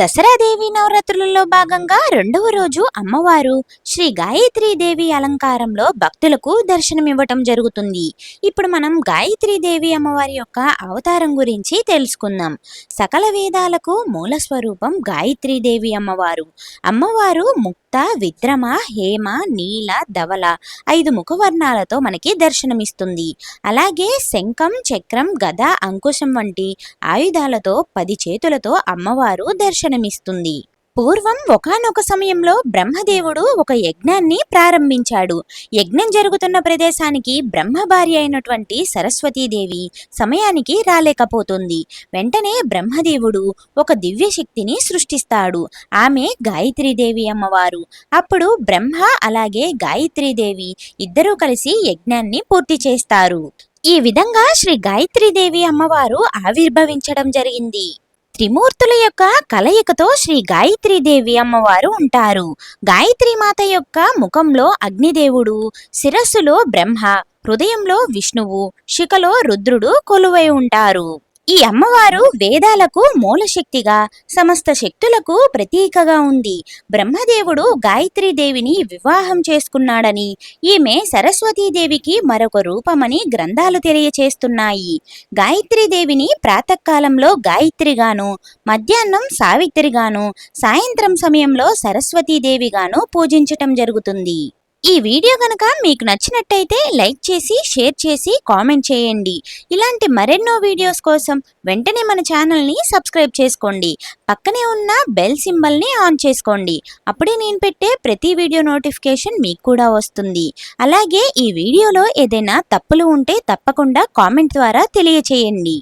దసరాదేవి నవరాత్రులలో భాగంగా రెండవ రోజు అమ్మవారు శ్రీ గాయత్రీ దేవి అలంకారంలో భక్తులకు దర్శనమివ్వటం జరుగుతుంది. ఇప్పుడు మనం గాయత్రీ దేవి అమ్మవారి యొక్క అవతారం గురించి తెలుసుకుందాం. సకల వేదాలకు మూల స్వరూపం గాయత్రీ దేవి అమ్మవారు. అమ్మవారు ముక్త విద్రమ హేమ నీల ధవల ఐదు ముఖవర్ణాలతో మనకి దర్శనమిస్తుంది. అలాగే శంఖం చక్రం గద అంకుశం వంటి ఆయుధాలతో పది చేతులతో అమ్మవారు దర్శనమిస్తుంది. పూర్వం ఒకానొక సమయంలో బ్రహ్మదేవుడు ఒక యజ్ఞాన్ని ప్రారంభించాడు. యజ్ఞం జరుగుతున్న ప్రదేశానికి బ్రహ్మ భార్య అయినటువంటి సరస్వతీదేవి సమయానికి రాలేకపోతుంది. వెంటనే బ్రహ్మదేవుడు ఒక దివ్య శక్తిని సృష్టిస్తాడు. ఆమె గాయత్రీదేవి అమ్మవారు. అప్పుడు బ్రహ్మ అలాగే గాయత్రీదేవి ఇద్దరూ కలిసి యజ్ఞాన్ని పూర్తి చేస్తారు. ఈ విధంగా శ్రీ గాయత్రీదేవి అమ్మవారు ఆవిర్భవించడం జరిగింది. త్రిమూర్తుల యొక్క కలయికతో శ్రీ గాయత్రీదేవి అమ్మవారు ఉంటారు. గాయత్రి మాత యొక్క ముఖంలో అగ్నిదేవుడు శిరస్సులో బ్రహ్మ హృదయంలో విష్ణువు శిఖలో రుద్రుడు కొలువై ఉంటారు. ఈ అమ్మవారు వేదాలకు మూలశక్తిగా సమస్త శక్తులకు ప్రతీకగా ఉంది. బ్రహ్మదేవుడు గాయత్రీదేవిని వివాహం చేసుకున్నాడని ఈమె సరస్వతీదేవికి మరొక రూపమని గ్రంథాలు తెలియచేస్తున్నాయి. గాయత్రీదేవిని ప్రాతకాలంలో గాయత్రిగాను మధ్యాహ్నం సావిత్రిగాను సాయంత్రం సమయంలో సరస్వతీదేవిగాను పూజించటం జరుగుతుంది. ఈ వీడియో కనుక మీకు నచ్చినట్టయితే లైక్ చేసి షేర్ చేసి కామెంట్ చేయండి. ఇలాంటి మరెన్నో వీడియోస్ కోసం వెంటనే మన ఛానల్ని సబ్స్క్రైబ్ చేసుకోండి. పక్కనే ఉన్న బెల్ సింబల్ని ఆన్ చేసుకోండి. అప్పుడే నేను పెట్టే ప్రతి వీడియో నోటిఫికేషన్ మీకు కూడా వస్తుంది. అలాగే ఈ వీడియోలో ఏదైనా తప్పులు ఉంటే తప్పకుండా కామెంట్ ద్వారా తెలియచేయండి.